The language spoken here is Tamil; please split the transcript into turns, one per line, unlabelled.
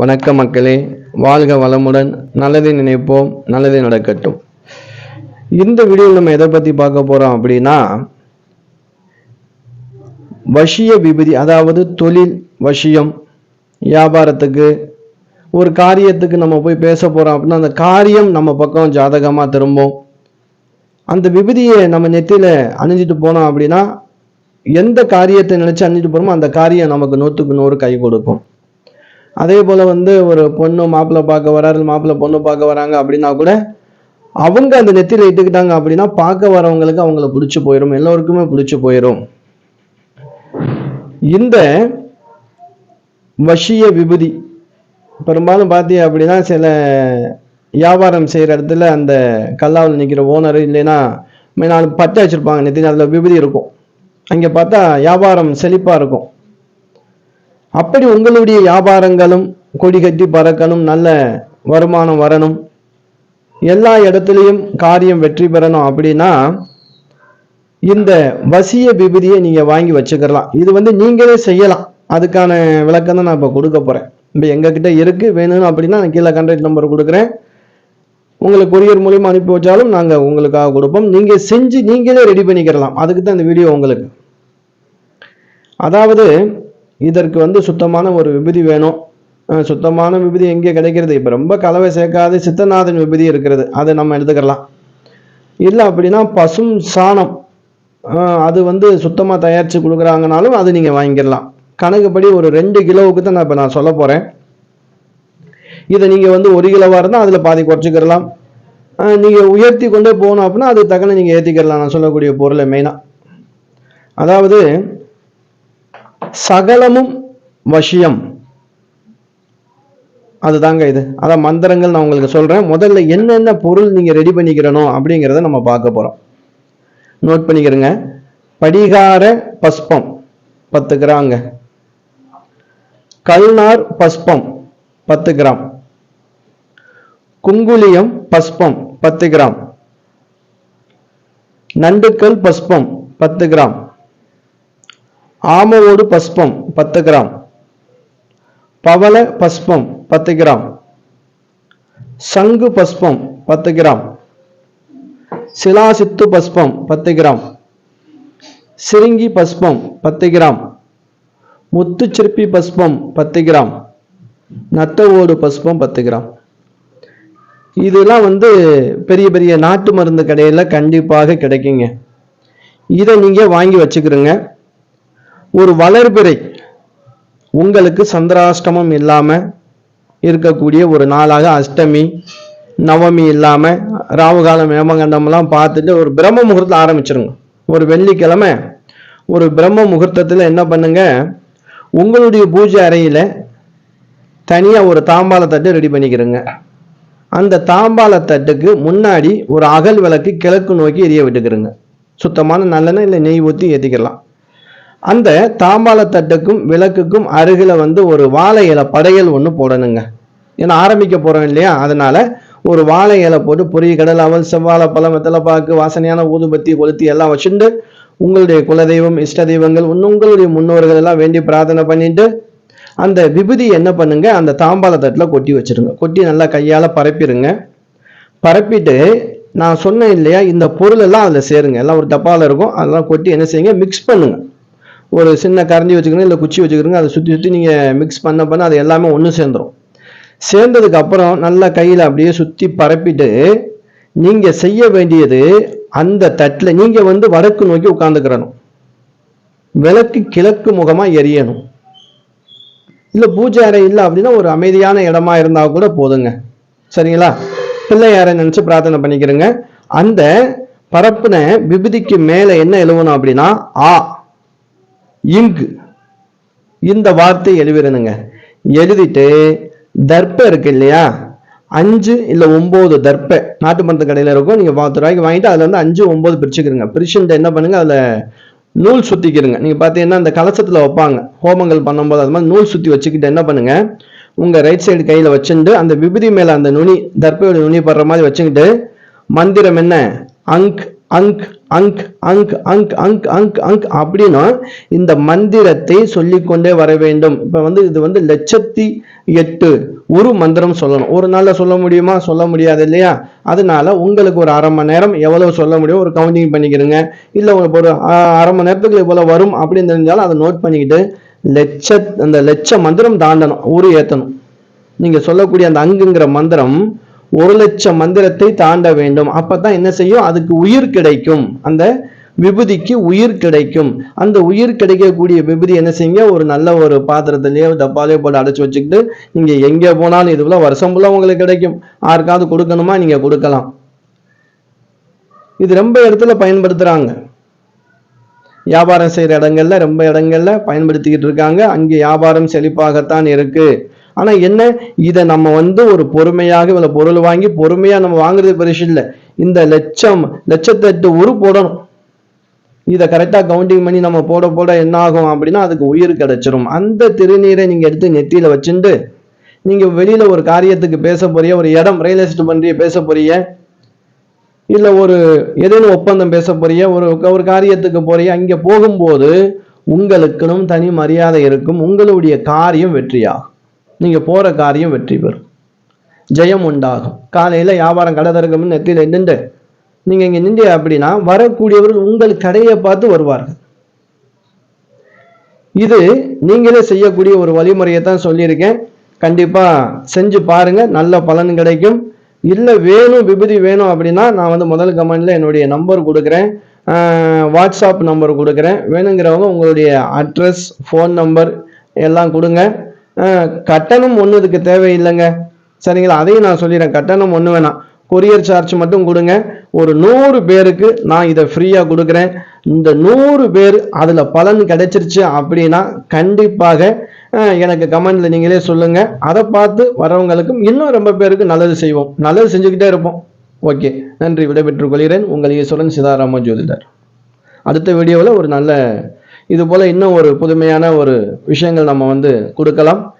வணக்க மக்களே வாழ்க வளமுடன் நல்லதை நினைப்போம் நல்லதே நடக்கட்டும். இந்த வீடியோவில் நம்ம எதை பற்றி பார்க்க போகிறோம் அப்படின்னா வஷிய விபதி அதாவது தொழில் வஷியம் வியாபாரத்துக்கு ஒரு காரியத்துக்கு நம்ம போய் பேச போகிறோம் அப்படின்னா அந்த காரியம் நம்ம பக்கம் ஜாதகமாக திரும்பும். அந்த விபதியை நம்ம நெத்தியில் அணிஞ்சிட்டு போனோம் அப்படின்னா எந்த காரியத்தை நினச்சி அணிஞ்சிட்டு போகிறோமோ அந்த காரியம் நமக்கு நூற்றுக்கு நூறு கை கொடுக்கும். அதே போல் வந்து ஒரு பொண்ணு மாப்பிள்ளை பார்க்க வராரு மாப்பிள்ளை பொண்ணு பார்க்க வராங்க அப்படின்னா கூட அவங்க அந்த நெத்தியில் இட்டுக்கிட்டாங்க அப்படின்னா பார்க்க வரவங்களுக்கு அவங்கள பிடிச்சி போயிடும் எல்லோருக்குமே பிடிச்சி போயிடும் இந்த வஷிய விபூதி பெரும்பாலும் பார்த்தீங்க அப்படின்னா சில வியாபாரம் செய்கிற இடத்துல அந்த கல்லாவில் நிற்கிற ஓனர் இல்லைன்னா நாலு பட்டை வச்சுருப்பாங்க நெத்தின அதில் விபதி இருக்கும். அங்கே பார்த்தா வியாபாரம் செழிப்பாக இருக்கும். அப்படி உங்களுடைய வியாபாரங்களும் கொடி கட்டி பறக்கணும் நல்ல வருமானம் வரணும். எல்லா இடத்துலையும் காரியம் வெற்றி பெறணும் அப்படின்னா இந்த வசிய விபதியை நீங்கள் வாங்கி வச்சுக்கலாம். இது வந்து நீங்களே செய்யலாம். அதுக்கான விளக்கம் தான் நான் இப்போ கொடுக்க போகிறேன் இப்போ எங்ககிட்ட இருக்குது வேணும்னு அப்படின்னா நான் கீழே கான்டாக்ட் நம்பர் கொடுக்குறேன். உங்களுக்கு கொரியர் மூலியமாக அனுப்பி வச்சாலும் நாங்கள் உங்களுக்காக கொடுப்போம். நீங்கள் செஞ்சு நீங்களே ரெடி பண்ணிக்கிறலாம். அதுக்கு தான் இந்த வீடியோ உங்களுக்கு. அதாவது இதற்கு வந்து சுத்தமான ஒரு விபூதி வேணும். சுத்தமான விபதி எங்கே கிடைக்கிறது? இப்போ ரொம்ப கலவை சேர்க்காத சித்தநாதன் விபதி இருக்கிறது. அதை நம்ம எடுத்துக்கலாம். இல்லை அப்படின்னா பசும் சாணம் அது வந்து சுத்தமாக தயாரித்து கொடுக்குறாங்கனாலும் அது நீங்கள் வாங்கிடலாம். கணக்குப்படி ஒரு ரெண்டு கிலோவுக்கு தான் நான் இப்போ நான் சொல்ல போகிறேன் இதை நீங்கள் வந்து ஒரு கிலோவாக இருந்தால் அதில் பாதி குறைச்சிக்கிறலாம் நீங்கள் உயர்த்தி கொண்டே போகணும் அப்படின்னா அது தக்கன நீங்கள் ஏற்றிக்கிறலாம் நான் சொல்லக்கூடிய பொருளை மெயினாக அதாவது சகலமும் வசியம். அதுதாங்க இது. அதான் மந்திரங்கள் நான் உங்களுக்கு சொல்றேன். முதல்ல என்னென்ன பொருள் நீங்க ரெடி பண்ணிக்கிறணும் அப்படிங்கிறத நம்ம பார்க்க போறோம். நோட் பண்ணிக்கிறங்க. படிகார பஸ்பம். பத்து கிராங்க கல்நார் பஸ்பம். பத்து கிராம். குங்குலியம் பஸ்பம். பத்து கிராம். நண்டுக்கல் பஸ்பம். பத்து கிராம். ஆமவோடு பஸ்பம் பத்து கிராம். பவள பஸ்பம் பத்து கிராம். சங்கு பஸ்பம் பத்து கிராம். சிலாசித்து பஸ்பம் பத்து கிராம். சிருங்கி பஸ்பம் பத்து கிராம். முத்துச்சிற்பி பஸ்பம் பத்து கிராம். நத்தவோடு பஸ்பம் பத்து கிராம். இதெல்லாம் வந்து பெரிய பெரிய நாட்டு மருந்து கடையில் கண்டிப்பாக கிடைக்குங்க. இதை நீங்கள் வாங்கி வச்சுக்கிறோங்க ஒரு வளர்பிறை. உங்களுக்கு சந்திராஷ்டமம் இல்லாமல் இருக்கக்கூடிய ஒரு நாளாக அஷ்டமி நவமி இல்லாமல் ராவுகாலம் ஏமகண்டம்லாம் பார்த்துட்டு ஒரு பிரம்ம முகூர்த்தம் ஆரம்பிச்சிருங்க. ஒரு வெள்ளிக்கிழமை ஒரு பிரம்ம முகூர்த்தத்தில் என்ன பண்ணுங்க? உங்களுடைய பூஜை அறையில் தனியாக ஒரு தாம்பாள தட்டு ரெடி பண்ணிக்கிறங்க. அந்த தாம்பாளத்தட்டுக்கு முன்னாடி ஒரு அகல் விளக்கு கிழக்கு நோக்கி எரிய விட்டுக்கிறங்க. சுத்தமான நல்லெண்ணெய் இல்லை நெய் ஊற்றி ஏற்றிக்கலாம் அந்த தாம்பாளத்தட்டுக்கும் விளக்குக்கும் அருகில் வந்து ஒரு வாழை இலை படையல் ஒன்று போடணுங்க. ஏன்னா ஆரம்பிக்க போகிறோம் இல்லையா? அதனால் ஒரு வாழை இலை போட்டு பொரிய கடல் அவல் செவ்வாழை பழம் வெத்தலைப்பாக்கு வாசனையான ஊதுபத்தி கொளுத்தி எல்லாம் வச்சுட்டு உங்களுடைய குலதெய்வம் இஷ்ட தெய்வங்கள் இன்னும் உங்களுடைய முன்னோர்கள் எல்லாம் வேண்டி பிரார்த்தனை பண்ணிட்டு அந்த விபூதி என்ன பண்ணுங்க? அந்த தாம்பாளத்தட்டில் கொட்டி வச்சிருங்க. கொட்டி நல்லா கையால் பரப்பிடுங்க பரப்பிட்டு நான் சொன்னேன் இல்லையா? இந்த பொருள் எல்லாம் அதில் சேருங்க. எல்லாம் ஒரு டப்பாவில் இருக்கும். அதெல்லாம் கொட்டி என்ன செய்யுங்க? மிக்ஸ் பண்ணுங்கள் ஒரு சின்ன கரண்டி வச்சுக்கிறோங்க இல்லை குச்சி வச்சுக்கிறோங்க அதை சுற்றி சுற்றி நீங்கள் மிக்ஸ் பண்ண பண்ண அது எல்லாமே ஒன்று சேர்ந்துடும் சேர்ந்ததுக்கு அப்புறம் நல்லா கையில் அப்படியே சுற்றி பரப்பிட்டு நீங்கள் செய்ய வேண்டியது அந்த தட்டில் நீங்கள் வந்து வடக்கு நோக்கி உட்காந்துக்கிறணும் விளக்கு கிழக்கு முகமாக எரியணும். இல்லை பூஜை அறை இல்லை அப்படின்னா ஒரு அமைதியான இடமா இருந்தால் கூட போதுங்க. சரிங்களா? பிள்ளையாரை நினச்சி பிரார்த்தனை பண்ணிக்கிறேங்க. அந்த பரப்புன விபதிக்கு மேலே என்ன எழுவணும் அப்படின்னா ஆ. இங்கு இந்த வார்த்தை எழுதிருந்துங்க எழுதிட்டு தர்ப்ப இருக்கு இல்லையா? அஞ்சு இல்லை ஒம்பது தர்ப்ப. நாட்டு மருந்து கடையில் இருக்கும். நீங்கள் பத்து ரூபாய்க்கு வாங்கிட்டு அதில் வந்து அஞ்சு ஒம்பது பிரிச்சுக்கிறங்க பிரிச்சுட்டு என்ன பண்ணுங்க? அதில் நூல் சுற்றிக்கிறங்க நீங்கள் பார்த்தீங்கன்னா அந்த கலசத்தில் வைப்பாங்க. ஹோமங்கள் பண்ணும்போது அது மாதிரி நூல் சுற்றி வச்சுக்கிட்டு என்ன பண்ணுங்க? உங்கள் ரைட் சைடு கையில் வச்சுட்டு அந்த விபதி மேலே அந்த நுனி தர்ப்பையோட நுனி படுற மாதிரி வச்சுக்கிட்டு மந்திரம் என்ன? அங்க் அங்க் அங்க் அங்க் அங்க் அங்க் அங்க் அங்க் அப்படின்னா இந்த மந்திரத்தை சொல்லிக்கொண்டே வர வேண்டும். இப்போ வந்து இது வந்து லட்சத்தி எட்டு ஒரு மந்திரம் சொல்லணும். ஒரு நாளில் சொல்ல முடியுமா? சொல்ல முடியாது இல்லையா? அதனால உங்களுக்கு ஒரு அரை மணி நேரம் எவ்வளவு சொல்ல முடியும்? ஒரு கவுண்டிங் பண்ணிக்கிறங்க. இல்லை உங்களுக்கு ஒரு அரை மணி நேரத்துக்கு இவ்வளோ வரும் அப்படின்னு தெரிஞ்சாலும் அதை நோட் பண்ணிக்கிட்டு லட்ச அந்த லட்ச மந்திரம் தாண்டணும். ஒரு ஏற்றணும் நீங்கள் சொல்லக்கூடிய அந்த அங்குங்கிற மந்திரம் ஒரு லட்சம் மந்திரத்தை தாண்ட வேண்டும். அப்பதான் என்ன செய்யும்? அதுக்கு உயிர் கிடைக்கும். அந்த விபூதிக்கு உயிர் கிடைக்கும். அந்த உயிர் கிடைக்கக்கூடிய விபூதி என்ன செய்யுங்க? ஒரு நல்ல ஒரு பாத்திரத்திலேயோ டப்பாலையோ போட்டு அடைச்சு வச்சுக்கிட்டு நீங்க எங்க போனாலும் இதுல வருஷம் ஃபுல்லா உங்களுக்கு கிடைக்கும். யாருக்காவது கொடுக்கணுமா? நீங்க கொடுக்கலாம். இது ரொம்ப இடத்துல பயன்படுத்துறாங்க. வியாபாரம் செய்யற இடங்கள்ல ரொம்ப இடங்கள்ல பயன்படுத்திக்கிட்டு இருக்காங்க. அங்கே வியாபாரம் செழிப்பாகத்தான் இருக்கு. ஆனால் என்ன? இதை நம்ம வந்து ஒரு பொறுமையாக இவ்வளோ பொருள் வாங்கி பொறுமையாக நம்ம வாங்குறது பெருசு இல்லை. இந்த லட்சம் லட்சத்தெட்டு உரு போடணும். இதை கரெக்டாக கவுண்டிங் பண்ணி நம்ம போட போட என்ன ஆகும் அப்படின்னா அதுக்கு உயிர் கிடைச்சிரும். அந்த திருநீரை நீங்கள் எடுத்து நெத்தியில் வச்சுட்டு நீங்கள் வெளியில் ஒரு காரியத்துக்கு பேச போறிய ஒரு இடம் ரியல் எஸ்டேட் பண்ணுறிய பேச போறிய இல்லை ஒரு ஏதேனும் ஒப்பந்தம் பேச போறிய ஒரு ஒரு காரியத்துக்கு போறிய அங்கே போகும்போது உங்களுக்குன்னு தனி மரியாதை இருக்கும். உங்களுடைய காரியம் வெற்றியாகும். நீங்கள் போகிற காரியம் வெற்றி பெறும். ஜெயம் உண்டாகும். காலையில் வியாபாரம் கடை திறக்கும்னு நெத்தியில் நின்று நீங்கள் இங்கே நின்று அப்படின்னா வரக்கூடியவர்கள் உங்கள் கடையை பார்த்து வருவார்கள். இது நீங்களே செய்யக்கூடிய ஒரு வழிமுறையை தான் சொல்லியிருக்கேன். கண்டிப்பாக செஞ்சு பாருங்கள் நல்ல பலன் கிடைக்கும். இல்லை வேணும் விபதி வேணும் அப்படின்னா நான் வந்து முதல் கமெண்டில் என்னுடைய நம்பர் கொடுக்குறேன். வாட்ஸ்அப் நம்பர் கொடுக்குறேன். வேணுங்கிறவங்க உங்களுடைய அட்ரஸ் ஃபோன் நம்பர் எல்லாம் கொடுங்க. கட்டணம் ஒன்று இதுக்கு தேவையில்லைங்க. சரிங்களா? அதையும் நான் சொல்லிடுறேன். கட்டணம் ஒன்று வேணாம். கொரியர் சார்ஜ் மட்டும் கொடுங்க. ஒரு நூறு பேருக்கு நான் இதை ஃப்ரீயாக கொடுக்குறேன். இந்த நூறு பேர் அதில் பலன் கிடைச்சிருச்சு அப்படின்னா கண்டிப்பாக எனக்கு கமெண்டில் நீங்களே சொல்லுங்கள் அதை பார்த்து வரவங்களுக்கும் இன்னும் ரொம்ப பேருக்கு நல்லது செய்வோம். நல்லது செஞ்சுக்கிட்டே இருப்போம். ஓகே. நன்றி. விடைபெற்றுக் கொள்கிறேன். உங்கள் ஈஸ்வரன் சிதாராம ஜோதிடர். அடுத்த வீடியோவில் ஒரு நல்ல இது போல இன்னும் ஒரு புதுமையான ஒரு விஷயங்கள் நம்ம வந்து கொடுக்கலாம்.